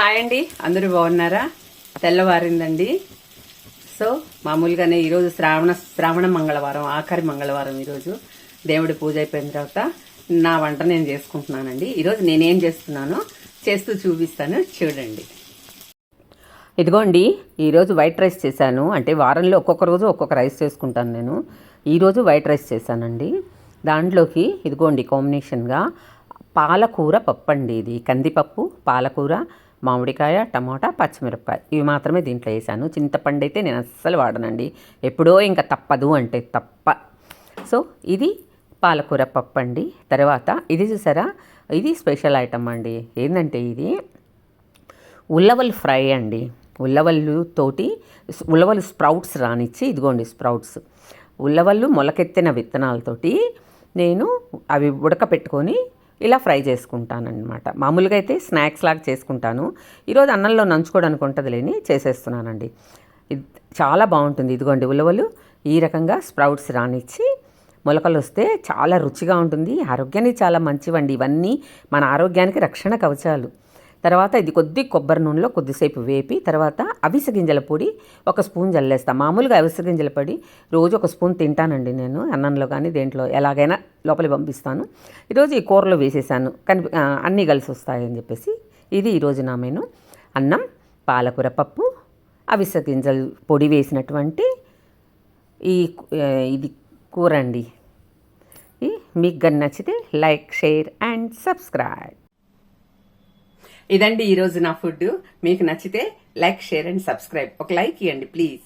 Hi అండి. అందరూ బాగున్నారా? తెల్లవారిందండి. సో మామూలుగానే ఈరోజు శ్రావణ శ్రావణ మంగళవారం ఆఖరి మంగళవారం ఈరోజు. దేవుడి పూజ అయిపోయిన తర్వాత నా వంట నేను చేసుకుంటున్నానండి. ఈరోజు నేనేం చేస్తున్నానో చేస్తూ చూపిస్తాను. చూడండి. ఇదిగోండి ఈరోజు వైట్ రైస్ చేశాను. అంటే వారంలో ఒక్కొక్క రోజు ఒక్కొక్క రైస్ చేసుకుంటాను నేను. ఈరోజు వైట్ రైస్ చేశానండి. దాంట్లోకి ఇదిగోండి కాంబినేషన్గా పాలకూర పప్పు అండి ఇది. కందిపప్పు పాలకూర మామిడికాయ టమాటా పచ్చిమిరపకాయ. ఇవి మాత్రమే దీంట్లో వేసాను. చింతపండు అయితే నేను అస్సలు వాడనండి. ఎప్పుడో ఇంకా తప్పదు అంటే తప్ప. సో ఇది పాలకూర పప్పు అండి తర్వాత ఇది చూసారా? ఇది స్పెషల్ ఐటమ్ అండి. ఏంటంటే ఇది? ఉల్లవల్ ఫ్రై అండి. ఉల్లవల్లు తోటి ఉల్లవలు స్ప్రౌట్స్ రానిచ్చి ఇదిగోండి స్ప్రౌట్స్. ఉల్లవల్లు మొలకెత్తిన విత్తనాలతోటి నేను అవి ఉడకపెట్టుకొని ఇలా ఫ్రై చేసుకుంటానన్నమాట. మామూలుగా అయితే స్నాక్స్ లాగా చేసుకుంటాను. ఈరోజు అన్నంలో నంచుకోవడానికి ఉంటుంది లేని చేసేస్తున్నానండి. ఇది చాలా బాగుంటుంది. ఇదిగోండి ఉలవలు ఈ రకంగా స్ప్రౌట్స్ రానిచ్చి మొలకలు వస్తే చాలా రుచిగా ఉంటుంది. ఆరోగ్యానికి చాలా మంచివండి. ఇవన్నీ మన ఆరోగ్యానికి రక్షణ కవచాలు. తర్వాత ఇది కొద్ది కొబ్బరి నూనెలో కొద్దిసేపు వేపి తర్వాత అవిసె గింజల పొడి ఒక స్పూన్ జల్లేస్తాను మామూలుగా అవిసె గింజల పొడి రోజు ఒక స్పూన్ తింటానండి నేను అన్నంలో కానీ దేంట్లో ఎలాగైనా లోపలి పంపిస్తాను. ఈరోజు ఈ కూరలో వేసేసాను. కనిపి అన్నీ కలిసి వస్తాయని చెప్పేసి ఇది ఈరోజు నా మెను. అన్నం పాలకూర పప్పు అవిసె గింజలు పొడి వేసినటువంటి ఈ ఇది కూర అండి. ఈ మీకు కానీ నచ్చితే లైక్ షేర్ అండ్ సబ్స్క్రైబ్. ఇదండి ఈరోజు నా ఫుడ్ మీకు నచ్చితే లైక్ షేర్ అండ్ సబ్స్క్రైబ్. ఒక లైక్ ఇవ్వండి ప్లీజ్.